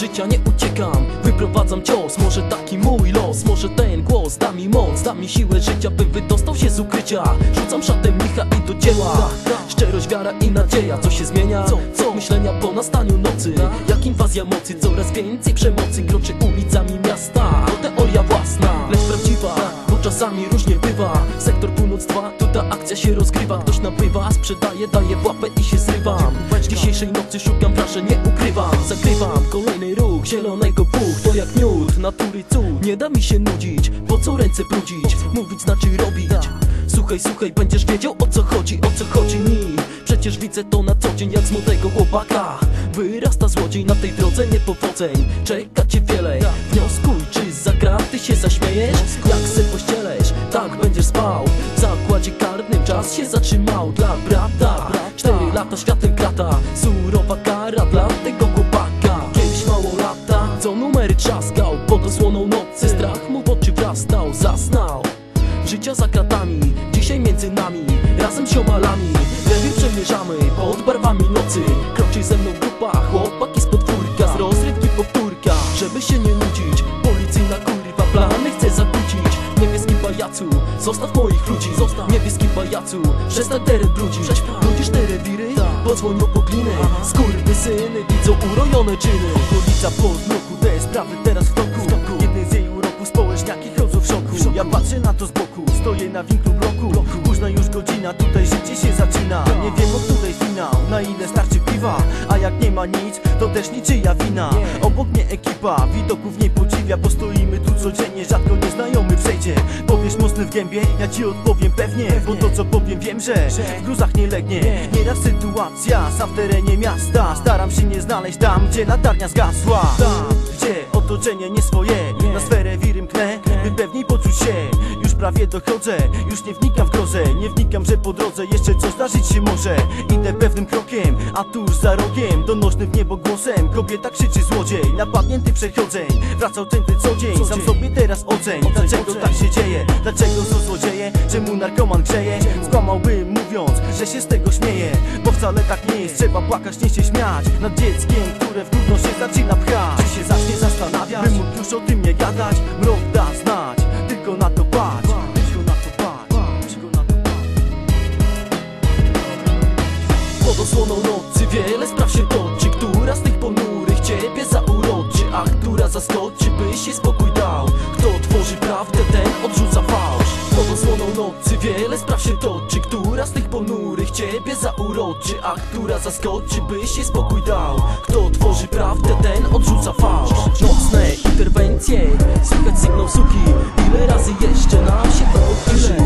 życia nie uciekam. Wyprowadzam cios, może taki mój los Może ten głos da mi moc Da mi siłę życia, bym wydostał się z ukrycia. Rzucam szatem licha i do dzieła. Szczerość, wiara i nadzieja Co się zmienia? Co? Myślenia po nastaniu nocy. Jak inwazja mocy? Coraz więcej przemocy Kroczy ulicami rozgrywa Ktoś nabywa, sprzedaje, daje w łapę i się zrywam. Dzisiejszej nocy szukam wrażeń, nie ukrywam. Zagrywam kolejny ruch zielonego puch To jak miód, natury cud. Nie da mi się nudzić, po co ręce brudzić? Mówić znaczy robić. Słuchaj, słuchaj, będziesz wiedział o co chodzi, o co chodzi mi. Przecież widzę to na co dzień jak z młodego chłopaka. Wyrasta złodziej na tej drodze niepowodzeń. Czeka cię wiele, wnioskuj czy za kraty się zaśmiejesz? Jak se pościelesz, tak będziesz spał zakładzie karnym czas się zatrzymał dla brata. Cztery lata światem krata, surowa kara dla tego chłopaka. Kiedyś mało lata, co numery trzaskał. Pod osłoną nocy strach mu w oczy wrastał, zasnął Życia za kratami, dzisiaj między nami Razem z ziomalami, lewy przemierzamy Pod barwami nocy, kroczy ze mną grupa Chłopaki z podwórka, z rozrywki powtórka Żeby się nie nudzić, policyjna kurwa Plany chce zakłócić, niebieski pajacu Zostaw moich ludzi, zostaw. Niebieski pajacu Przestań teren brudzić, brudzisz te rewiry Podzwonią po gliny, skurwy syny Widzą urojone czyny. Ulica po zmroku, te sprawy teraz w toku. Jednej z jej uroku społeczniaki chodzą w szoku. Ja patrzę na to z boku, stoję na winklu bloku. Późna już godzina, tutaj życie się zaczyna. Nie wiem o której finał, na ile jak nie ma nic, to też niczyja wina. Obok mnie ekipa, widoków nie podziwia Bo stoimy tu codziennie, rzadko nieznajomy przejdzie. Powiesz mocny w gębie, ja ci odpowiem pewnie Bo to co powiem wiem, że w gruzach nie legnie. Nieraz sytuacja, sam w terenie miasta Staram się nie znaleźć tam, gdzie latarnia zgasła. Tam, gdzie otoczenie nie swoje Na sferę wiry mknę, by pewniej poczuć się Prawie dochodzę, już nie wnikam w grozę Nie wnikam, że po drodze jeszcze coś zdarzyć się może. Idę pewnym krokiem, a tuż za rogiem. Donośnym w niebo głosem, kobieta krzyczy złodziej. Napadnięty przechodzeń, wracał tędy co dzień. Sam sobie teraz oceń, dlaczego tak się dzieje? Dlaczego są złodzieje, czemu narkoman grzeje? Skłamałbym mówiąc, że się z tego śmieje. Bo wcale tak nie jest, trzeba płakać, nie się śmiać. Nad dzieckiem, które w trudno się zaczyna pchać. Czy się zacznie zastanawiać, bym mógł już o tym nie gadać. Mrok ponurych ciebie zauroczy A która zaskoczy, byś się spokój dał. Kto tworzy prawdę, ten odrzuca fałsz. Nocne interwencje, słychać sygnał suki. Ile razy jeszcze nam się to odpisze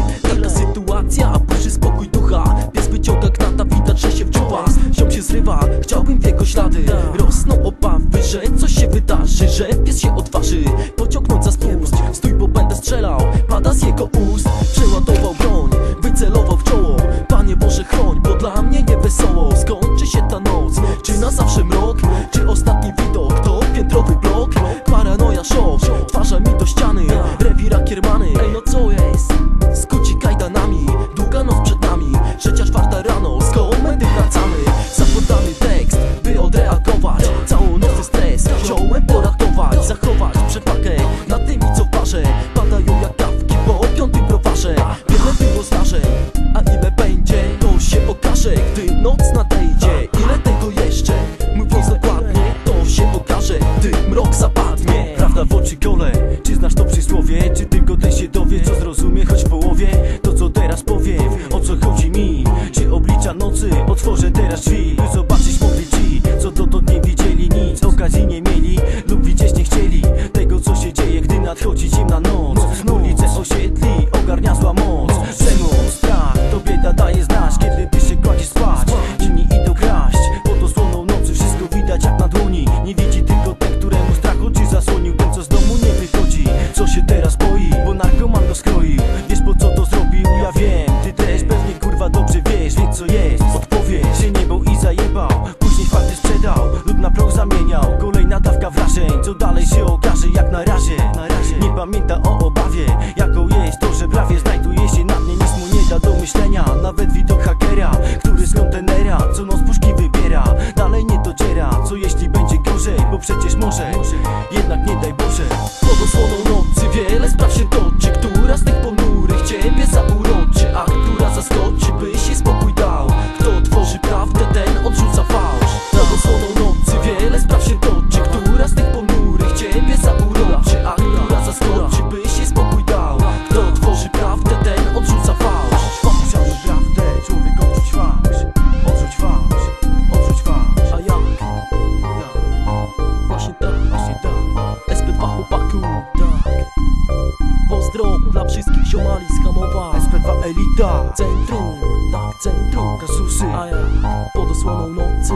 gdy noc co dalej się okaże jak na razie. Nie pamięta o obawie, jaką jest to, że prawie znajduje się na mnie Nic mu nie da do myślenia, nawet widok hakera Który z kontenera co noc Elita Centrum, na centrum Kasusy, pod osłoną nocy